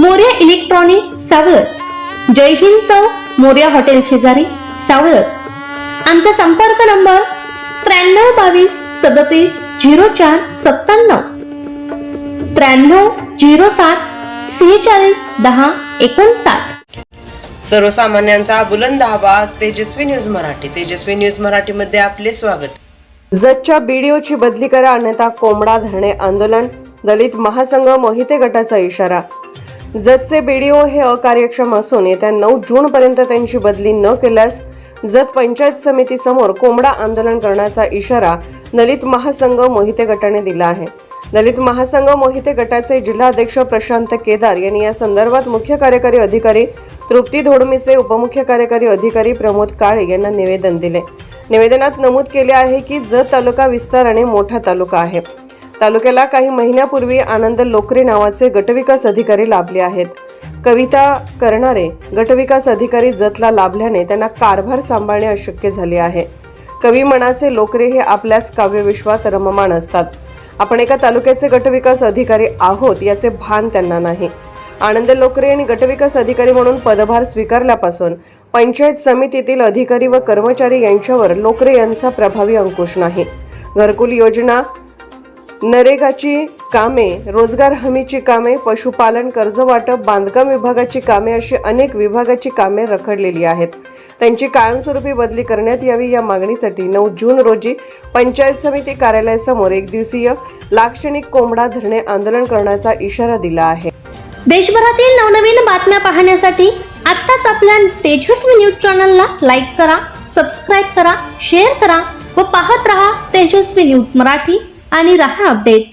Morya electronic सावळच जय हिंद चौक Morya hotel शेजारी सावळच आमचा संपर्क नंबर त्र्याण्णव बावीस सदतीस झिरो चार सत्त्याण्णव. त्र्याण्णव झिरो सात सेहेचाळीस दहा एकोणसाठ. सर्वसामान्यांचा बुलंद आवाज तेजस्वी न्यूज मराठी. तेजस्वी न्यूज मराठीमध्ये आपले स्वागत. जतच्या बीडीओची बदली करा अन्यथा कोंबडा धरणे आंदोलन. दलित महासंघ मोहिते गटाचा इशारा. जतचे बीडीओ हे अकार्यक्षम असून येत्या नऊ जून पर्यंत त्यांची बदली न केल्यास जत पंचायत समितीसमोर कोंबडा आंदोलन करण्याचा इशारा दलित महासंघ मोहिते गटाने दिला आहे. दलित महासंघ मोहिते गटाचे जिल्हाध्यक्ष प्रशांत केदार यांनी या संदर्भात मुख्य कार्यकारी अधिकारी तृप्ती धोडमीचे उपमुख्य कार्यकारी अधिकारी प्रमोद काळे यांना निवेदन दिले. निवेदनात नमूद केले आहे की जत तालुका विस्ताराने मोठा तालुका आहे. तालुक्याला काही महिन्यापूर्वी आनंद लोकरे नावाचे गटविकास अधिकारी लाभले आहेत. कविता करणारे गटविकास अधिकारी जतला लाभल्याने त्यांना कारभार सांभाळणे अशक्य झाले आहे. कवी मनाचे लोकरे हे आपल्याच काव्यविश्वात रममाण असतात. आपण एका तालुक्याचे गटविकास अधिकारी आहोत याचे भान त्यांना नाही. आनंद लोकरे यांनी गटविकास अधिकारी म्हणून पदभार स्वीकारल्यापासून पंचायत समितीतील अधिकारी व कर्मचारी यांच्यावर लोकरे यांचा प्रभावी अंकुश नाही. घरकुल योजना नरेगाची कामे रोजगार हमीची कामे पशुपालन कर्ज वाटप बांधकाम विभागाची कामे अशी अनेक विभागाची कामे रखडलेली आहेत. त्यांची कायमस्वरूपी बदली करण्यात यावी या मागणीसाठी नऊ जून रोजी पंचायत समिती कार्यालयासमोर एक दिवसीय लाक्षणिक कोंबडा धरणे आंदोलन करण्याचा इशारा दिला आहे. देशभरातील नवनवीन बातम्या पाहण्यासाठी आत्ताच आपल्या तेजस्वी न्यूज चॅनलला लाईक करा सबस्क्राईब करा शेअर करा व पाहत रहा तेजस्वी न्यूज मराठी. आणि रहा अपडेट.